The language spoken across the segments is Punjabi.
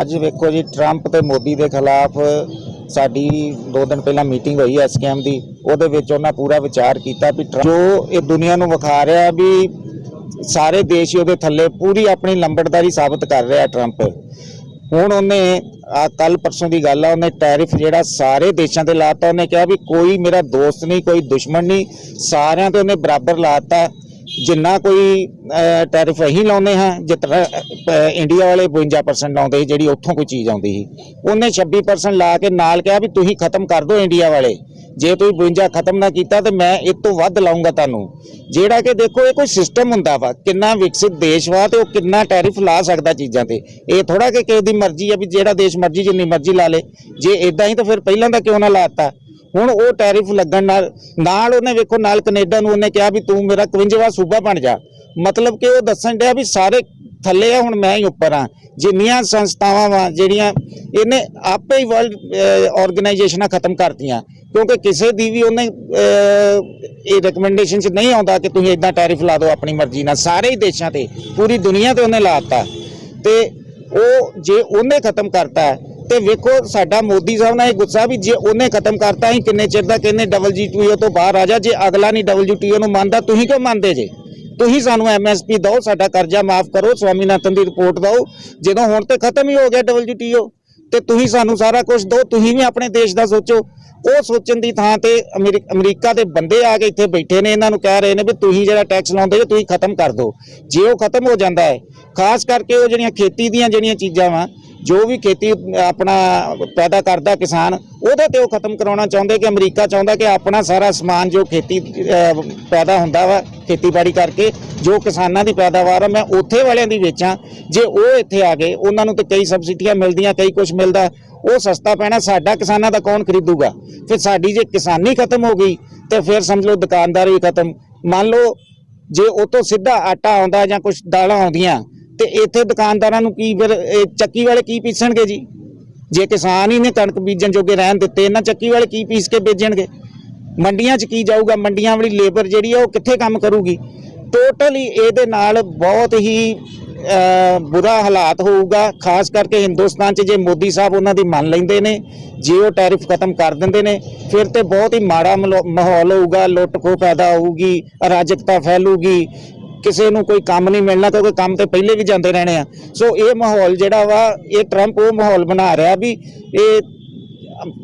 ਅੱਜ ਵੇਖੋ ਜੀ ਟਰੰਪ ਤੇ ਮੋਦੀ ਦੇ ਖਿਲਾਫ ਸਾਡੀ 2 ਦਿਨ ਪਹਿਲਾਂ ਮੀਟਿੰਗ ਹੋਈ ਐਸਕੇਐਮ ਦੀ, ਉਹਦੇ ਵਿੱਚ ਉਹਨਾਂ ਪੂਰਾ ਵਿਚਾਰ ਕੀਤਾ ਵੀ ਟਰੰਪ ਜੋ ਇਹ ਦੁਨੀਆ ਨੂੰ ਵਿਖਾ ਰਿਹਾ ਵੀ ਸਾਰੇ ਦੇਸ਼ ਹੀ ਉਹਦੇ ਥੱਲੇ ਪੂਰੀ ਆਪਣੀ ਲੰਬੜਦਾਰੀ ਸਾਬਤ ਕਰ ਰਿਹਾ ਟਰੰਪ ਹੁਣ ਉਹਨੇ, ਆ ਕੱਲ ਪਰਸੋਂ ਦੀ ਗੱਲ ਆ, ਉਹਨੇ ਟੈਰਿਫ ਜਿਹੜਾ ਸਾਰੇ ਦੇਸ਼ਾਂ ਤੇ ਲਾਤਾ, ਉਹਨੇ ਕਿਹਾ ਵੀ ਕੋਈ ਮੇਰਾ ਦੋਸਤ ਨਹੀਂ, ਕੋਈ ਦੁਸ਼ਮਣ ਨਹੀਂ, ਸਾਰਿਆਂ ਤੇ ਉਹਨੇ ਬਰਾਬਰ ਲਾਤਾ। ਜਿੰਨਾ ਕੋਈ ਟੈਰਿਫ ਅਸੀਂ ਲਾਉਂਦੇ ਹਾਂ ਜਿਤਨਾ ਅਹ, ਇੰਡੀਆ ਵਾਲੇ 52% ਲਾਉਂਦੇ ਸੀ ਜਿਹੜੀ ਉੱਥੋਂ ਕੋਈ ਚੀਜ਼ ਆਉਂਦੀ ਸੀ। ਉਹਨੇ 26% ਲਾ ਕੇ ਨਾਲ ਕਿਹਾ ਵੀ ਤੁਸੀਂ ਖਤਮ ਕਰ ਦਿਓ ਇੰਡੀਆ ਵਾਲੇ। ਜੇ ਤੁਸੀਂ 52 ਖਤਮ ਨਾ ਕੀਤਾ ਤੇ ਮੈਂ ਇਹ ਤੋਂ ਵੱਧ ਲਾਉਂਗਾ ਤੁਹਾਨੂੰ। ਜਿਹੜਾ ਕਿ ਦੇਖੋ ਇਹ ਕੋਈ ਸਿਸਟਮ ਹੁੰਦਾ ਵਾ ਕਿੰਨਾ ਵਿਕਸਿਤ ਦੇਸ਼ ਵਾ ਤੇ ਉਹ ਕਿੰਨਾ ਟੈਰਿਫ ਲਾ ਸਕਦਾ ਚੀਜ਼ਾਂ ਤੇ। ਇਹ ਥੋੜਾ ਕਿ ਕਿਸੇ ਦੀ ਮਰਜ਼ੀ ਆ ਵੀ ਜਿਹੜਾ ਦੇਸ਼ ਮਰਜ਼ੀ ਜਿੰਨੀ ਮਰਜ਼ੀ ਲਾ ਲੇ। ਜੇ ਇਦਾਂ ਹੀ ਤਾਂ ਫਿਰ ਪਹਿਲਾਂ ਦਾ ਕਿਉਂ ਨਾ ਲਾਤਾ ਹੁਣ ਉਹ ਟੈਰਿਫ ਲੱਗਣ ਨਾਲ ਨਾਲ ਉਹਨੇ ਵੇਖੋ, ਨਾਲ ਕੈਨੇਡਾ ਨੂੰ ਉਹਨੇ ਕਿਹਾ ਵੀ ਤੂੰ ਮੇਰਾ 51ਵਾਂ ਸੂਬਾ ਬਣ ਜਾ। ਮਤਲਬ ਕਿ ਉਹ ਦੱਸਣ ਡਿਆ ਵੀ ਸਾਰੇ ਥੱਲੇ ਆ, ਹੁਣ ਮੈਂ ਹੀ ਉੱਪਰ ਆ। ਜਿੰਨੀਆਂ ਸੰਸਥਾਵਾਂ ਵਾ, ਜਿਹੜੀਆਂ ਇਹਨੇ ਆਪੇ ਹੀ ਵਰਲਡ ਆਰਗੇਨਾਈਜੇਸ਼ਨਾਂ ਖਤਮ ਕਰਤੀਆਂ। ਕਿਉਂਕਿ ਕਿਸੇ ਦੀ ਵੀ ਉਹਨੇ ਇਹ ਰეკਮੈਂਡੇਸ਼ਨ ਚ ਨਹੀਂ ਆਉਂਦਾ ਕਿ ਤੁਸੀਂ ਇਦਾਂ ਟੈਰਿਫ ਲਾ ਦਿਓ ਆਪਣੀ ਮਰਜ਼ੀ ਨਾਲ। ਸਾਰੇ ਹੀ ਦੇਸ਼ਾਂ ਤੇ, ਪੂਰੀ ਦੁਨੀਆ ਤੇ ਉਹਨੇ ਲਾਤਾ ਤੇ ਉਹ ਜੇ ਉਹਨੇ ਖਤਮ ਕਰਤਾ ਤੇ ਵੇਖੋ, ਸਾਡਾ ਮੋਦੀ ਸਾਹਿਬ ਨਾਲ ਇਹ ਗੁੱਸਾ ਵੀ ਜੇ ਉਹਨੇ ਖਤਮ ਕਰਤਾ, ਅਸੀਂ ਕਿੰਨੇ ਚਿਰ ਦਾ ਕਹਿੰਦੇ WTO e ਤੋਂ ਬਾਹਰ ਆ ਜਾ, ਜੇ ਅਗਲਾ ਨਹੀਂ WTO e ਨੂੰ ਮੰਨਦਾ, ਤੁਸੀਂ ਕਿਉਂ ਮੰਨਦੇ ਜੇ? ਤੁਸੀਂ ਸਾਨੂੰ ਐਮਐਸਪੀ ਦਿਓ, ਸਾਡਾ ਕਰਜ਼ਾ ਮਾਫ ਕਰੋ, ਸਵਾਮੀਨਾਥਨ ਦੀ ਰਿਪੋਰਟ ਦਿਓ। ਜਦੋਂ ਹੁਣ ਤੇ ਖਤਮ ਹੀ ਹੋ ਗਿਆ WTO e ਤੇ ਤੁਸੀਂ ਸਾਨੂੰ ਸਾਰਾ ਕੁਝ ਦਿਓ, ਤੁਸੀਂ ਵੀ ਆਪਣੇ ਦੇਸ਼ ਦਾ ਸੋਚੋ। ਉਹ ਸੋਚਣ ਦੀ ਥਾਂ ਤੇ ਅਮਰੀ- ਅਮਰੀਕਾ ਦੇ ਬੰਦੇ ਆ ਕੇ ਇੱਥੇ ਬੈਠੇ ਨੇ, ਇਹਨਾਂ ਨੂੰ ਕਹਿ ਰਹੇ ਨੇ ਵੀ ਤੁਸੀਂ ਜਿਹੜਾ ਟੈਕਸ ਲਾਉਂਦੇ ਜੇ, ਤੁਸੀਂ ਖਤਮ ਕਰ ਦਿਓ। ਜੇ ਉਹ ਖਤਮ ਹੋ ਜਾਂਦਾ ਹੈ, ਖਾਸ ਕਰਕੇ ਉਹ ਜਿਹੜੀਆਂ ਖੇਤੀ ਦੀਆਂ ਜਿਹੜੀਆਂ ਚੀਜ਼ਾਂ ਵਾ ਜੋ ਵੀ ਖੇਤੀ ਆਪਣਾ ਪੈਦਾ ਕਰਦਾ ਕਿਸਾਨ, ਉਹਦੇ ਤੇ ਉਹ ਖਤਮ ਕਰਾਉਣਾ ਚਾਹੁੰਦੇ ਕਿ ਅਮਰੀਕਾ ਚਾਹੁੰਦਾ ਕਿ ਆਪਣਾ ਸਾਰਾ ਸਮਾਨ ਜੋ ਖੇਤੀ ਪੈਦਾ ਹੁੰਦਾ ਵਾ, ਖੇਤੀਬਾੜੀ ਕਰਕੇ, ਜੋ ਕਿਸਾਨਾਂ ਦੀ ਪੈਦਾਵਾਰ ਆ, ਮੈਂ ਉੱਥੇ ਵਾਲਿਆਂ ਦੀ ਵੇਚਾਂ, ਜੇ ਉਹ ਇੱਥੇ ਆ ਗਏ, ਉਹਨਾਂ ਨੂੰ ਤੇ ਕਈ ਸਬਸਿਡੀਆਂ ਮਿਲਦੀਆਂ, ਕਈ ਕੁਝ ਮਿਲਦਾ, ਉਹ ਸਸਤਾ ਪੈਣਾ, ਸਾਡਾ ਕਿਸਾਨਾਂ ਦਾ ਕੌਣ ਖਰੀਦੂਗਾ? ਫਿਰ ਸਾਡੀ ਜੇ ਕਿਸਾਨੀ ਖਤਮ ਹੋ ਗਈ, ਤੇ ਫਿਰ ਸਮਝ ਲਓ ਦੁਕਾਨਦਾਰ ਵੀ ਖਤਮ। ਮੰਨ ਲਓ, ਜੇ ਉਹ ਤੋਂ ਸਿੱਧਾ ਆਟਾ ਆਉਂਦਾ ਜਾਂ ਕੁਝ ਦਾਲਾਂ ਆਉਂਦੀਆਂ ਤੇ ਇੱਥੇ ਦੁਕਾਨਦਾਰਾਂ ਨੂੰ ਕੀ ਫਿਰ, ਇਹ ਚੱਕੀ ਵਾਲੇ ਕੀ ਪੀਸਣਗੇ ਜੀ? ਜੇ ਕਿਸਾਨ ਹੀ ਨੇ ਕਣਕ ਬੀਜਣ ਜੋਗੇ ਰਹਿਣ ਦਿੱਤੇ, ਇਹਨਾਂ ਚੱਕੀ ਵਾਲੇ ਕੀ ਪੀਸ ਕੇ ਵੇਚਣਗੇ ਮੰਡੀਆਂ 'ਚ ਕੀ ਜਾਊਗਾ? ਮੰਡੀਆਂ ਵਾਲੀ ਲੇਬਰ ਜਿਹੜੀ ਆ, ਉਹ ਕਿੱਥੇ ਕੰਮ ਕਰੂਗੀ? ਟੋਟਲੀ ਇਹਦੇ ਨਾਲ ਬਹੁਤ ਹੀ ਬੁਰਾ ਹਾਲਾਤ ਹੋਊਗਾ, ਖਾਸ ਕਰਕੇ ਹਿੰਦੁਸਤਾਨ 'ਚ ਜੇ ਮੋਦੀ ਸਾਹਿਬ ਉਹਨਾਂ ਦੀ ਮੰਨ ਲੈਂਦੇ ਨੇ, ਜੇ ਉਹ ਟੈਰਿਫ ਖਤਮ ਕਰ ਦਿੰਦੇ ਨੇ, ਫਿਰ ਤੇ ਬਹੁਤ ਹੀ ਮਾੜਾ ਮਲੋ- ਮਾਹੌਲ ਹੋਊਗਾ, ਲੁੱਟ ਖੋਹ ਪੈਦਾ ਹੋਊਗੀ, ਅਰਾਜਕਤਾ ਫੈਲੂਗੀ ਕਿਸੇ ਨੂੰ ਕੋਈ ਕੰਮ ਨਹੀਂ ਮਿਲਣਾ ਕਿਉਂਕਿ ਕੰਮ ਤੇ ਪਹਿਲੇ ਵੀ ਜਾਂਦੇ ਰਹਿਣੇ ਆ। ਸੋ ਇਹ ਮਾਹੌਲ ਜਿਹੜਾ ਵਾ, ਇਹ ਟਰੰਪ ਉਹ ਮਾਹੌਲ ਬਣਾ ਰਿਹਾ ਵੀ ਇਹ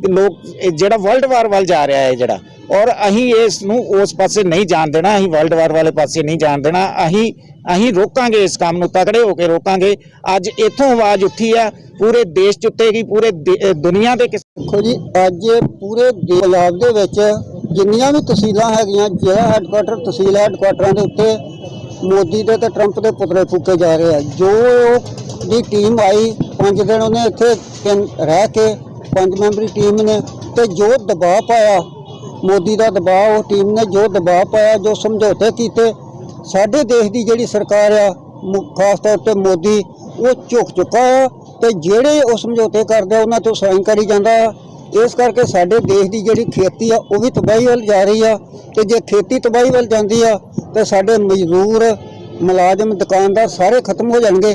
ਲੋਕ ਜਿਹੜਾ ਵਰਲਡ ਵਾਰ ਵੱਲ ਜਾ ਰਿਹਾ ਹੈ ਜਿਹੜਾ। ਔਰ ਅਸੀਂ ਇਸ ਨੂੰ ਉਸ ਪਾਸੇ ਨਹੀਂ ਜਾਣ ਦੇਣਾ, ਅਸੀਂ ਵਰਲਡ ਵਾਰ ਵਾਲੇ ਪਾਸੇ ਨਹੀਂ ਜਾਣ ਦੇਣਾ। ਅਸੀਂ ਅਸੀਂ ਰੋਕਾਂਗੇ ਇਸ ਕੰਮ ਨੂੰ, ਤਕੜੇ ਹੋ ਕੇ ਰੋਕਾਂਗੇ। ਅੱਜ ਇੱਥੋਂ ਆਵਾਜ਼ ਉੱਠੀ ਆ, ਪੂਰੇ ਦੇਸ਼ ਚ ਉੱਤੇਗੀ ਪੂਰੇ ਦੇ- ਦੁਨੀਆ ਦੇ ਕਿਸ- ਦੇਖੋ ਜੀ, ਅੱਜ ਪੂਰੇ ਪੰਜਾਬ ਦੇ ਵਿੱਚ ਜਿੰਨੀਆਂ ਵੀ ਤਹਿਸੀਲਾਂ ਹੈਗੀਆਂ, ਜਿਹੜਾ ਹੈੱਡਕੁਆਟਰ ਤਹਿਸੀਲ ਹੈੱਡਕੁਆਟਰਾਂ ਦੇ ਉੱਤੇ ਮੋਦੀ ਦੇ ਤੇ ਟਰੰਪ ਦੇ ਪੁਤਲੇ ਫੂਕੇ ਜਾ ਰਹੇ ਆ। ਜੋ ਉਹ ਦੀ ਟੀਮ ਆਈ, ਪੰਜ ਦਿਨ ਉਹਨੇ ਇੱਥੇ ਤਿੰਨ ਰਹਿ ਕੇ ਪੰਜ ਮੈਂਬਰੀ ਟੀਮ ਨੇ ਤੇ ਜੋ ਦਬਾਅ ਪਾਇਆ, ਮੋਦੀ ਦਾ ਦਬਾਅ, ਉਹ ਟੀਮ ਨੇ ਜੋ ਦਬਾਅ ਪਾਇਆ, ਜੋ ਸਮਝੌਤੇ ਕੀਤੇ, ਸਾਡੇ ਦੇਸ਼ ਦੀ ਜਿਹੜੀ ਸਰਕਾਰ ਆ, ਮੁ- ਖਾਸ ਤੌਰ ਤੇ ਮੋਦੀ, ਉਹ ਝੁਕ ਚੁੱਕਾ ਆ ਤੇ ਜਿਹੜੇ ਉਹ ਸਮਝੌਤੇ ਕਰਦੇ ਆ, ਉਹਨਾਂ ਤੋਂ ਸਾਈਨ ਕਰੀ ਜਾਂਦਾ ਆ। ਇਸ ਕਰਕੇ ਸਾਡੇ ਦੇਸ਼ ਦੀ ਜਿਹੜੀ ਖੇਤੀ ਆ, ਉਹ ਵੀ ਤਬਾਹੀ ਵੱਲ ਜਾ ਰਹੀ ਆ ਤੇ ਜੇ ਖੇਤੀ ਤਬਾਹੀ ਵੱਲ ਜਾਂਦੀ ਆ, ਤਾਂ ਸਾਡੇ ਮਜ਼ਦੂਰ, ਮੁਲਾਜ਼ਮ, ਦੁਕਾਨਦਾਰ ਸਾਰੇ ਖਤਮ ਹੋ ਜਾਣਗੇ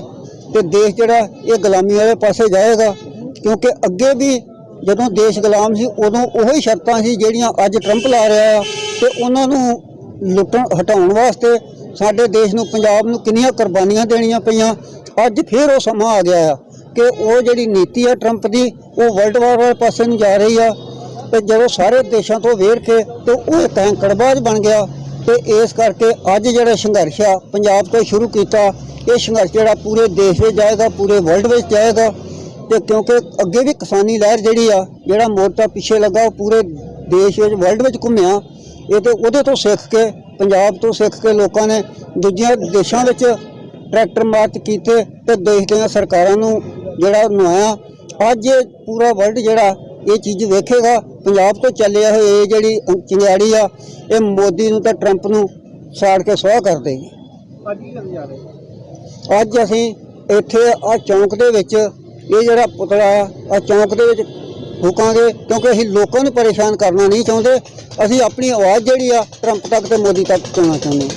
ਤੇ ਦੇਸ਼ ਜਿਹੜਾ, ਇਹ ਗੁਲਾਮੀ ਵਾਲੇ ਪਾਸੇ ਜਾਏਗਾ। ਕਿਉਂਕਿ ਅੱਗੇ ਵੀ ਜਦੋਂ ਦੇਸ਼ ਗੁਲਾਮ ਸੀ, ਉਦੋਂ ਉਹੀ ਸ਼ਰਤਾਂ ਸੀ ਜਿਹੜੀਆਂ ਅੱਜ ਟਰੰਪ ਲਾ ਰਿਹਾ ਆ ਤੇ ਉਹਨਾਂ ਨੂੰ ਲੁੱਟਣ, ਹਟਾਉਣ ਵਾਸਤੇ ਸਾਡੇ ਦੇਸ਼ ਨੂੰ, ਪੰਜਾਬ ਨੂੰ ਕਿੰਨੀਆਂ ਕੁਰਬਾਨੀਆਂ ਦੇਣੀਆਂ ਪਈਆਂ। ਅੱਜ ਫਿਰ ਉਹ ਸਮਾਂ ਆ ਗਿਆ ਆ। ਕਿ ਉਹ ਜਿਹੜੀ ਨੀਤੀ ਆ ਟਰੰਪ ਦੀ, ਉਹ ਵਰਲਡ ਵਾਰ ਵਾਲੇ ਪਾਸੇ ਨੂੰ ਜਾ ਰਹੀ ਆ ਤੇ ਜਦੋਂ ਸਾਰੇ ਦੇਸ਼ਾਂ ਤੋਂ ਵੇਰ ਕੇ ਤੇ ਉਹ ਇੱਕ ਹੈਂਕੜਬਾਜ਼ ਬਣ ਗਿਆ ਤੇ ਇਸ ਕਰਕੇ ਅੱਜ ਜਿਹੜਾ ਸੰਘਰਸ਼ ਆ, ਪੰਜਾਬ ਤੋਂ ਸ਼ੁਰੂ ਕੀਤਾ, ਇਹ ਸੰਘਰਸ਼ ਜਿਹੜਾ ਪੂਰੇ ਦੇਸ਼ ਵਿੱਚ ਜਾਏਗਾ, ਪੂਰੇ ਵਰਲਡ ਵਿੱਚ ਜਾਏਗਾ ਤੇ ਕਿਉਂਕਿ ਅੱਗੇ ਵੀ ਕਿਸਾਨੀ ਲਹਿਰ ਜਿਹੜੀ ਆ, ਜਿਹੜਾ ਮੋਰਚਾ ਪਿੱਛੇ ਲੱਗਾ, ਉਹ ਪੂਰੇ ਦੇਸ਼ ਵਿੱਚ ਵਰਲਡ ਵਿੱਚ ਘੁੰਮਿਆ। ਇਹ ਤੇ ਉਹਦੇ ਤੋਂ ਸਿੱਖ ਕੇ, ਪੰਜਾਬ ਤੋਂ ਸਿੱਖ ਕੇ ਲੋਕਾਂ ਨੇ ਦੂਜਿਆਂ ਦੇਸ਼ਾਂ ਵਿੱਚ ਟਰੈਕਟਰ ਮਾਰਚ ਕੀਤੇ ਤੇ ਦੇਸ਼ ਦੀਆਂ ਸਰਕਾਰਾਂ ਨੂੰ ਜਿਹੜਾ ਨੁਆਇਆ ਅੱਜ ਇਹ ਪੂਰਾ ਵਰਲਡ ਜਿਹੜਾ ਇਹ ਚੀਜ਼ ਵੇਖੇਗਾ ਪੰਜਾਬ ਤੋਂ ਚੱਲਿਆ ਹੋਇਆ ਇਹ ਜਿਹੜੀ ਚਿੰਗਾੜੀ ਆ ਇਹ ਮੋਦੀ ਨੂੰ ਤੇ ਟਰੰਪ ਨੂੰ ਸਾੜ ਕੇ ਸੁਆਹ ਕਰ ਦੇਗੀ। ਅੱਜ ਅਸੀਂ ਇੱਥੇ ਆ ਚੌਂਕ ਦੇ ਵਿੱਚ ਇਹ ਜਿਹੜਾ ਪੁਤਲਾ ਆ ਚੌਂਕ ਦੇ ਵਿੱਚ ਫੂਕਾਂਗੇ ਕਿਉਂਕਿ ਅਸੀਂ ਲੋਕਾਂ ਨੂੰ ਪਰੇਸ਼ਾਨ ਕਰਨਾ ਨਹੀਂ ਚਾਹੁੰਦੇ। ਅਸੀਂ ਆਪਣੀ ਆਵਾਜ਼ ਜਿਹੜੀ ਆ ਟਰੰਪ ਤੱਕ ਤੇ ਮੋਦੀ ਤੱਕ ਪਹੁੰਚਾਉਣਾ ਚਾਹੁੰਦੇ